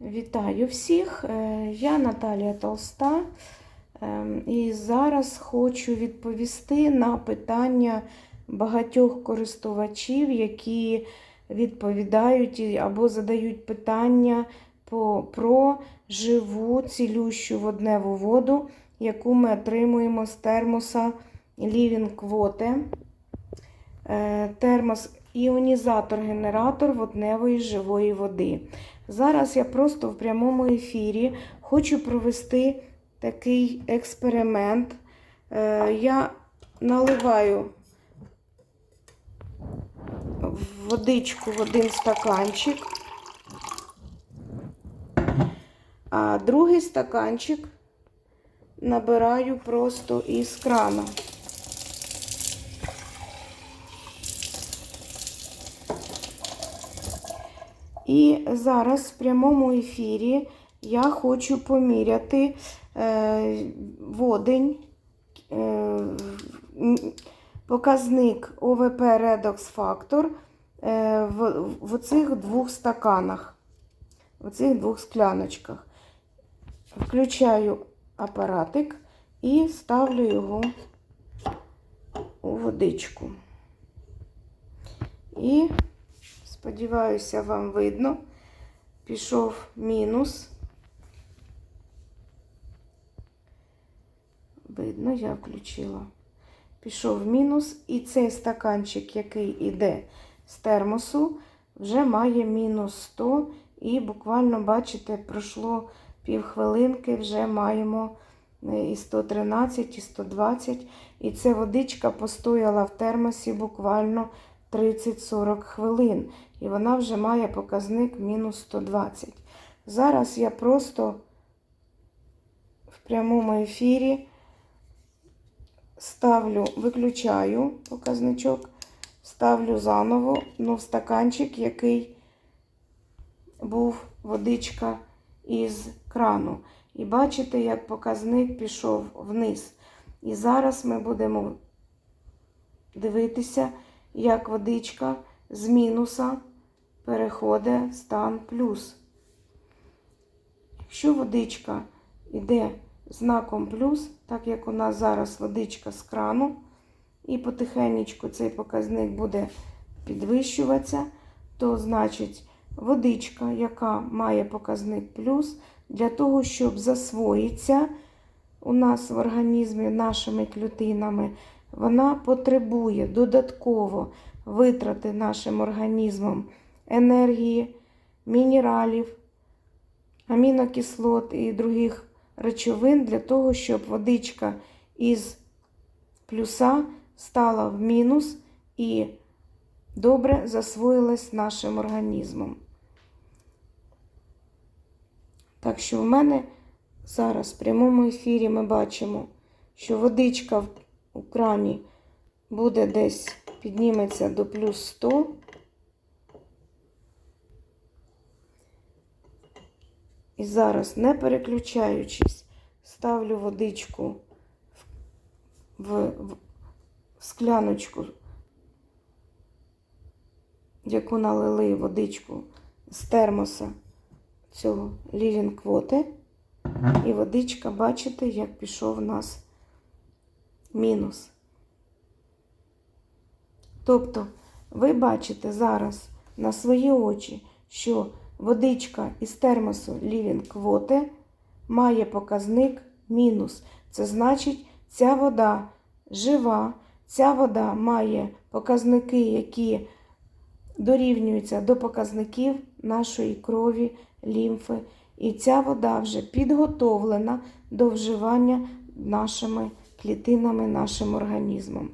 Вітаю всіх! Е, Я Наталія Толста. Ем, І зараз хочу відповісти на питання багатьох користувачів, які відповідають або задають питання про живу цілющу водневу воду, яку ми отримуємо з термоса Living Water. Е, Термос іонізатор-генератор водневої живої води. Зараз я просто в прямому ефірі хочу провести такий експеримент. Е, Я наливаю водичку в один стаканчик, а другий стаканчик набираю просто із крана. І зараз в прямому ефірі я хочу поміряти е, водень, е, показник ОВП Redox Factor е, в, в цих двох стаканах, в цих двох скляночках. Включаю апаратик і ставлю його у водичку. І Сподіваюся, вам видно. Пішов мінус. Видно, я включила. Пішов мінус, і цей стаканчик, який іде з термосу, вже має мінус 100. І буквально, бачите, пройшло півхвилинки, вже маємо е, і 113, і 120. І ця водичка постояла в термосі буквально 30-40 хвилин. І вона вже має показник мінус 120. Зараз я просто в прямому ефірі ставлю, виключаю показничок, ставлю заново ну, в стаканчик, який був водичка із крану. І бачите, як показник пішов вниз. І зараз ми будемо дивитися, як водичка з мінуса переходить в стан плюс. Якщо водичка йде знаком плюс, так як у нас зараз водичка з крану, і потихеньку цей показник буде підвищуватися, то значить водичка, яка має показник плюс, для того, щоб засвоїтися у нас в організмі нашими клітинами, вона потребує додатково витрати нашим організмом енергії, мінералів, амінокислот і других речовин для того, щоб водичка із плюса стала в мінус і добре засвоїлась нашим організмом. Так що в мене зараз в прямому ефірі ми бачимо, що водичка в у крані буде десь підніметься до плюс 100. І зараз, не переключаючись, ставлю водичку в, в, скляночку, яку налили водичку з термоса цього Water. І водичка, бачите, як пішов у нас мінус. Тобто, ви бачите зараз на свої очі, що водичка із термосу Living Water має показник мінус. Це значить, ця вода жива, ця вода має показники, які дорівнюються до показників нашої крові, лімфи. І ця вода вже підготовлена до вживання нашими клітинами, нашим організмом.